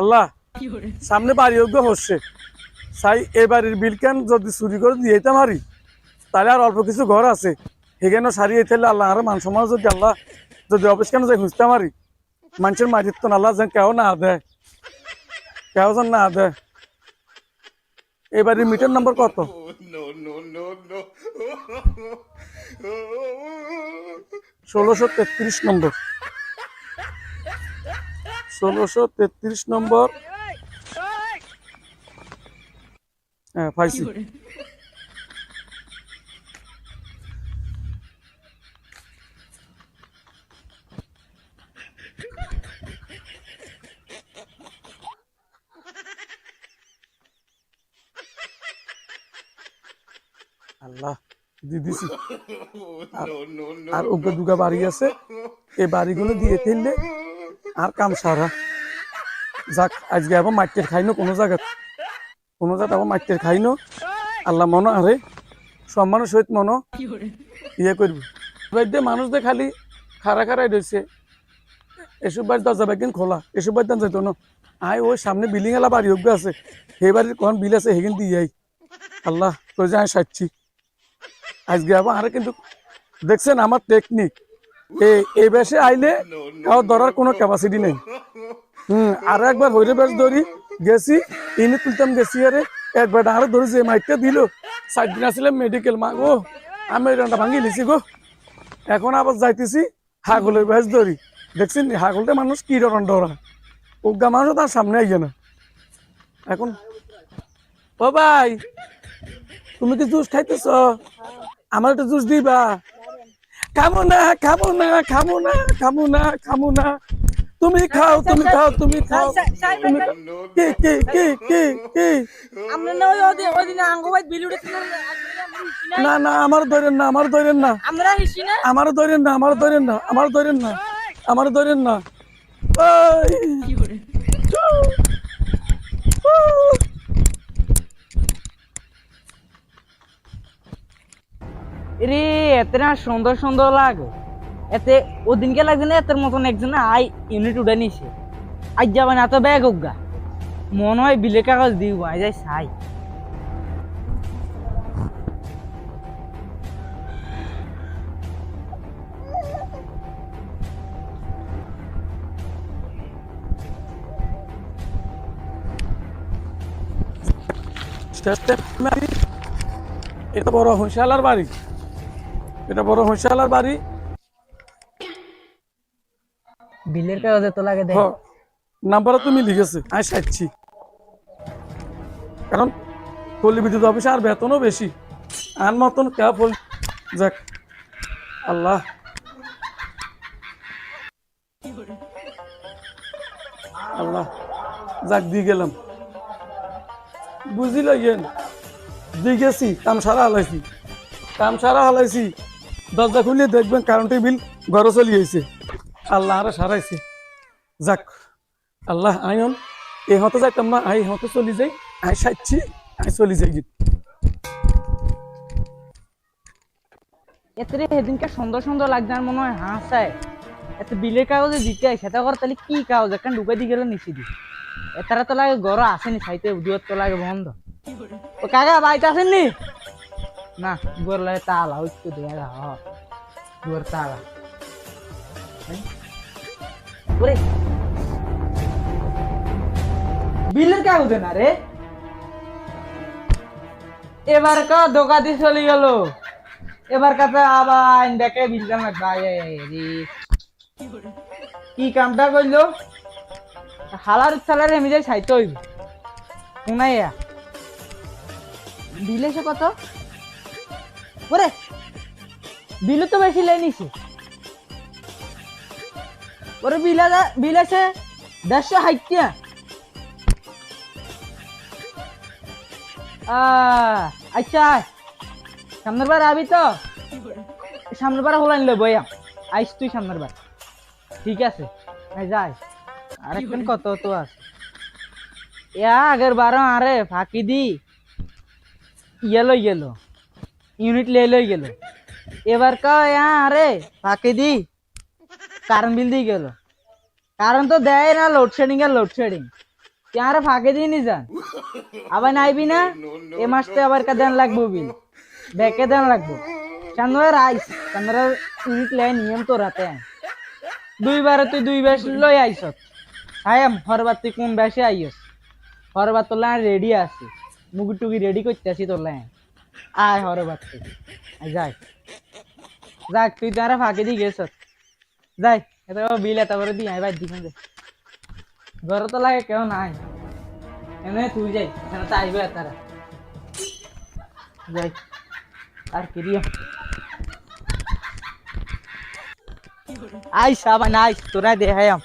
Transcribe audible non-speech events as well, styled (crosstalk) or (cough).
আল্লাহ সামনে বাড়ি যোগ্য হচ্ছে সাই এই বাড়ির বিল কেন যদি চুরি করে দিয়ে দিতে পারি তাহলে আর অল্প কিছু ঘর আছে। সেখানে সারিয়ে থাকলে আল্লাহ আর মান সমাজ যদি আল্লাহ যদি অফিস কেন যাই খুঁজতে পারি মানুষের মাটির তো আল্লাহ যেন কেউ না দেয়। কেউ যেন না দেয়। এই বাড়ির মিটার নম্বর কত. ষোলোশো তেত্রিশ নম্বর। ষোলোশো তেত্রিশ নম্বর। হ্যাঁ পাইছি আল্লাহ দিয়ে দিছি. (laughs) আর ওকে দুগা বাড়ি আছে। এই বাড়িগুলো দিয়ে ফেললে আর কাম সারা। যাক আজকে আবার মাটির খাইনো কোনো জায়গা কোনো জায়গা আবার মাটির খাইনো। আল্লাহ মনো আরে সম্মানের সহিত মনো। ইয়ে করবি। বাড়িতে মানুষদের খালি খারা খারাই রয়েছে এসব বাড়ি দরজা একদিন খোলা। এসব বাড়িতে যেত না। আয় ওই সামনে বিল্ডিং এলা বাড়ি যোগ্য আছে। সেই বাড়ির কোন বিল আছে সেখান দিয়ে আই আল্লাহ তোর যে আমি সাচ্ছি আজকে আবার আরে কিন্তু দেখছেন আমার টেকনিক এই বেশে আইলে কাউ ধরার কোনো ক্যাপাসিটি নেই। হুম (laughs) আর একবার হইরে বেশ ধরি গেছি ইনি তুলতাম গেছি আরে একবার আরও ধরি যে মাইকটা দিল সাত দিন আসলে মেডিকেল মা গো আমি রান্না ভাঙি লিছি গো। এখন আবার যাইতেছি হাগলের বেশ ধরি। দেখছেন হাগলটা মানুষ কি রকম ডরা। উগা মানুষ তার সামনে আইয়ে না। এখন ও ভাই তুমি কি জুস খাইতেছ? আমার একটা জুস দিবা? খাব না খাব না খাব না খাব না খাব না তুমি খাও তুমি খাও। তুমি খাও। তুমি কি কি কি কি কি? আমরা না ওই ওই দিন আঙ্গবাই বিল উঠেছিলাম না না আমার ধরেন না আমার ধরেন না। আমরা হিসি না? আমার ধরেন না আমার ধরেন না আমার ধরেন না আমার ধরেন না। রে। এত সুন্দর সুন্দর লাগে। এতে ওদিনকে লাগছে না, এতের মতন একজন আই ইউনিট উঠে নিছে। আজ যাবে না তো ব্যাগ উগা মনে হয় বিলে কাগজ দিব আই যাই সাই এটা বড় হইশালার বাড়ি। এটা বড় হইশালার বাড়ি। বিলের কাগজে তো লাগে হ নাম্বারও তুমি লিখেছে আমি সাচ্ছি কারণ পল্লী বিদ্যুৎ অফিসে আর বেতনও বেশি। আর মতন কে ফল যাক আল্লাহ। আল্লাহ যাক দিয়ে গেলাম। বুঝিল ইয়েন দিয়ে গেছি কাম সারা হালাইছি। কাম সারা হালাইছি। দরজা খুলে দেখবেন কারেন্টের বিল ঘরে চলে আইছে আল্লাহ আরে সারাইছে। যাক, আল্লাহ আয়ন, এ হতে যাইতাম না আই হতে চলি যাই, আই সাইছি আই চলি যাই এতে সেদিনকে সুন্দর সুন্দর লাগছে আর মনে হয় হাসায় এত বিলের কাগজে দিতে হয়, সেটা করে তাহলে কি কাগজ? একটা ঢুকে দিয়ে গেলে নিচে দি এতারা তো লাগে গড় আসেনি সাইতে উদুয়ার তো লাগে বন্ধ। ও কাকা, বাড়িতে আসেননি? না লাগে তালা ওই তো দেখা হ। দুয়ার তালা। ওরে। বিলের কাগজে না রে। এবার কা দোকা দিয়ে চলে গেল। এবার কাছে আবার দেখে বিলকাম রে কি কামটা করল? হালার সালারে আমি যাই সাইতে হইব। শুনাইয়া। বিল এসে কত? ওরে বিলও তো বেশি লাই নিছে। ওরে বিল বিল আছে দেড়শো হাইটিয়া আচ্ছা সামনের বার আবি তো? সামনের বার হলাইন লো বইয়া আইস তুই সামনের বার। ঠিক আছে যাই আরেকজন কত তো আছে। ইয়া আগের বার আরে ফাঁকি দি। ইয়েলো ইয়েলো ইউনিট লে লই গেল। এবার ক ইয়া আরে, ফাঁকি দি কারেন্ট বিল দিয়ে গেল। কারণ তো দেয় না লোডশেডিং আর লোডশেডিং আর ফাঁকে দিয়ে নি যান আবার নাইবি না? এ মাসতে আবার কা দেন লাগবো বিল ব্যাকে দেন লাগবো। চান্দরা আইস চান্দরা, ইউনিট লাই নিয়ম তো রাতে। দুইবার তুই দুই বেশ লই আইস। আয়াম হরবার তুই কোন বেশে আইস? হরবার তোর লাইন রেডি আছে। মুগি টুগি রেডি করতে আসি লাইন আয় হরবার তুই যাই। যাক, তুই তারা ফাঁকে দিয়ে গেছ যাই এটা বিল এটা করে দি আয় ভাই দিকে যাই ঘরে তো লাগে, কেউ নাই। এমনি তুই যাই, এখানে তো আইবে তারা যাই, আর কিরিয়া আইস, আবার আইস তোরা দেখায়াম